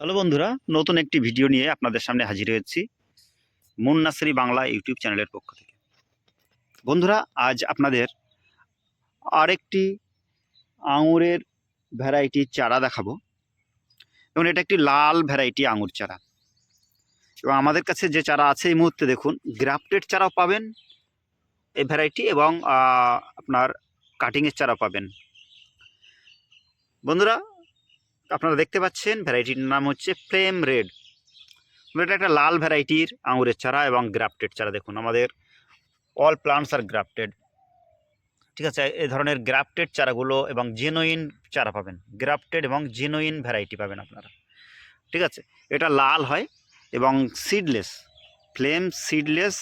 Hello বন্ধুরা, নতুন একটি ভিডিও নিয়ে আপনাদের সামনে হাজির হয়েছি মুন নার্সারি বাংলা ইউটিউব চ্যানেলের পক্ষ থেকে। বন্ধুরা, আজ আপনাদের আরেকটি আঙুরের ভ্যারাইটির চারা দেখাবো। এবং এটা একটি লাল ভ্যারাইটি আঙুর চারা। এবং আমাদের কাছে যে চারা আছে এই মুহূর্তে দেখুন, গ্রাফটেড চারাও পাবেন এই ভ্যারাইটি এবং আপনার কাটিংয়ের চারা পাবেন। বন্ধুরা আপনারা দেখতে পাচ্ছেন ভ্যারাইটির নাম হচ্ছে ফ্লেম রেড এটা একটা লাল ভ্যারাইটির আঙুরের চারা এবং গ্রাফটেড চারা। দেখুন, আমাদের অল প্লান্টস আর গ্রাফটেড ঠিক আছে, এ ধরনের গ্রাফটেড চারাগুলো এবং জেনুইন চারা পাবেন। গ্রাফটেড এবং জেনুইন ভ্যারাইটি পাবেন আপনারা। ঠিক আছে, এটা লাল হয় এবং seedless flame seedless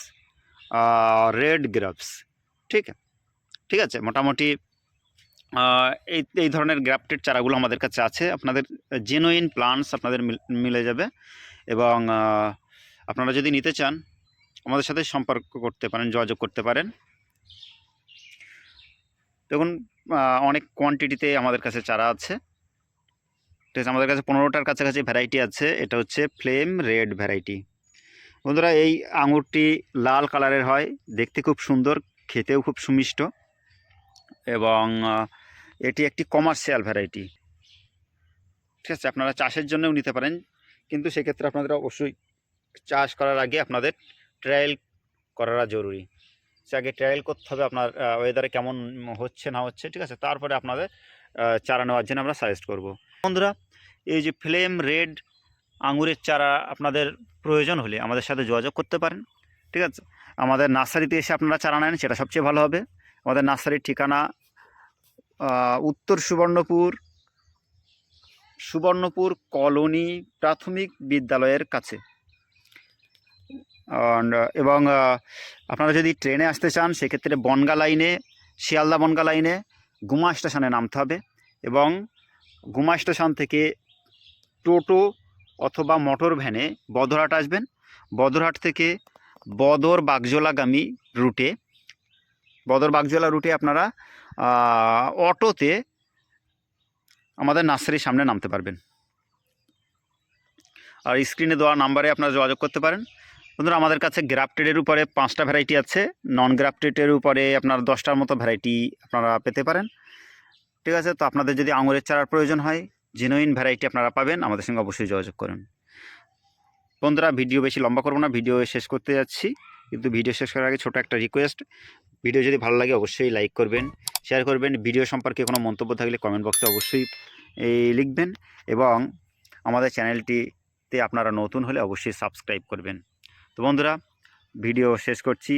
red grapes ঠিক ঠিক আছে, মোটামুটি এই এই ধরনের গ্রাফটেড চারাগুলো আমাদের কাছে আছে। আপনাদের জেনুইন প্লান্টস আপনাদের মিলে যাবে এবং আপনারা যদি নিতে চান, আমাদের সাথে সম্পর্ক করতে পারেন, যোগাযোগ করতে পারেন। দেখুন অনেক কোয়ান্টিটিতে আমাদের কাছে চারা আছে। ঠিক আছে, আমাদের কাছে পনেরোটার কাছাকাছি ভ্যারাইটি আছে। এটা হচ্ছে ফ্লেম রেড ভ্যারাইটি বন্ধুরা, এই আঙুরটি লাল কালারের হয়, দেখতে খুব সুন্দর, খেতেও খুব সুমিষ্ট। এবং এটি একটি কমার্শিয়াল ভ্যারাইটি ঠিক আছে, আপনারা চাষের জন্যও নিতে পারেন, কিন্তু সেক্ষেত্রে আপনাদের অবশ্যই চাষ করার আগে আপনাদের ট্রায়াল করাটা জরুরি। সে আগে ট্রায়াল করতে হবে আপনার ওয়েদারে কেমন হচ্ছে, না হচ্ছে, ঠিক আছে? তারপরে আপনাদের চারা নেওয়ার জন্য আমরা সাজেস্ট করব। বন্ধুরা, এই যে ফ্লেম রেড আঙুরের চারা আপনাদের প্রয়োজন হলে আমাদের সাথে যোগাযোগ করতে পারেন, ঠিক আছে? আমাদের নার্সারিতে এসে আপনারা চারা নেন, সেটা সবচেয়ে ভালো হবে। আমাদের নার্সারির ঠিকানা উত্তর সুবর্ণপুর সুবর্ণপুর কলোনি প্রাথমিক বিদ্যালয়ের কাছে। এবং আপনারা যদি ট্রেনে আসতে চান, সেক্ষেত্রে বনগা লাইনে, শিয়ালদা বনগা লাইনে গুমা স্টেশনে নামতে হবে এবং গুমা স্টেশন থেকে টোটো অথবা মোটর ভ্যানে বদরহাট আসবেন। বদরহাট থেকে বদর বাগজোলাগামী রুটে বদর বাগজোলা রুটে আপনারা অটোতে আমাদের নার্সারির সামনে নামতে পারবেন। আর স্ক্রিনে দেওয়া নাম্বারে আপনারা যোগাযোগ করতে পারেন। বন্ধুরা, আমাদের কাছে গ্রাফটেডের উপরে পাঁচটা ভ্যারাইটি আছে। নন গ্রাফটেডের উপরে আপনার দশটার মতো ভ্যারাইটি আপনারা পেতে পারেন। ঠিক আছে, তো আপনাদের যদি আঙুরের চারার প্রয়োজন হয় জেনুইন ভ্যারাইটি আপনারা পাবেন। আমাদের সঙ্গে অবশ্যই যোগাযোগ করুন। বন্ধুরা, ভিডিও বেশি লম্বা করব না, ভিডিও শেষ করতে যাচ্ছি। কিন্তু ভিডিও শেষ করার আগে ছোটো একটা রিকোয়েস্ট ভিডিও যদি ভালো লাগে অবশ্যই লাইক করবেন শেয়ার করবেন ভিডিও সম্পর্কে কোনো মন্তব্য থাকলে কমেন্ট বক্সে অবশ্যই লিখবেন এবং আমাদের চ্যানেলটিতে আপনারা নতুন হলে অবশ্যই সাবস্ক্রাইব করবেন। তো বন্ধুরা ভিডিও শেষ করছি।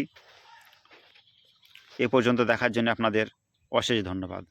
এ পর্যন্ত দেখার জন্য আপনাদের অশেষ ধন্যবাদ।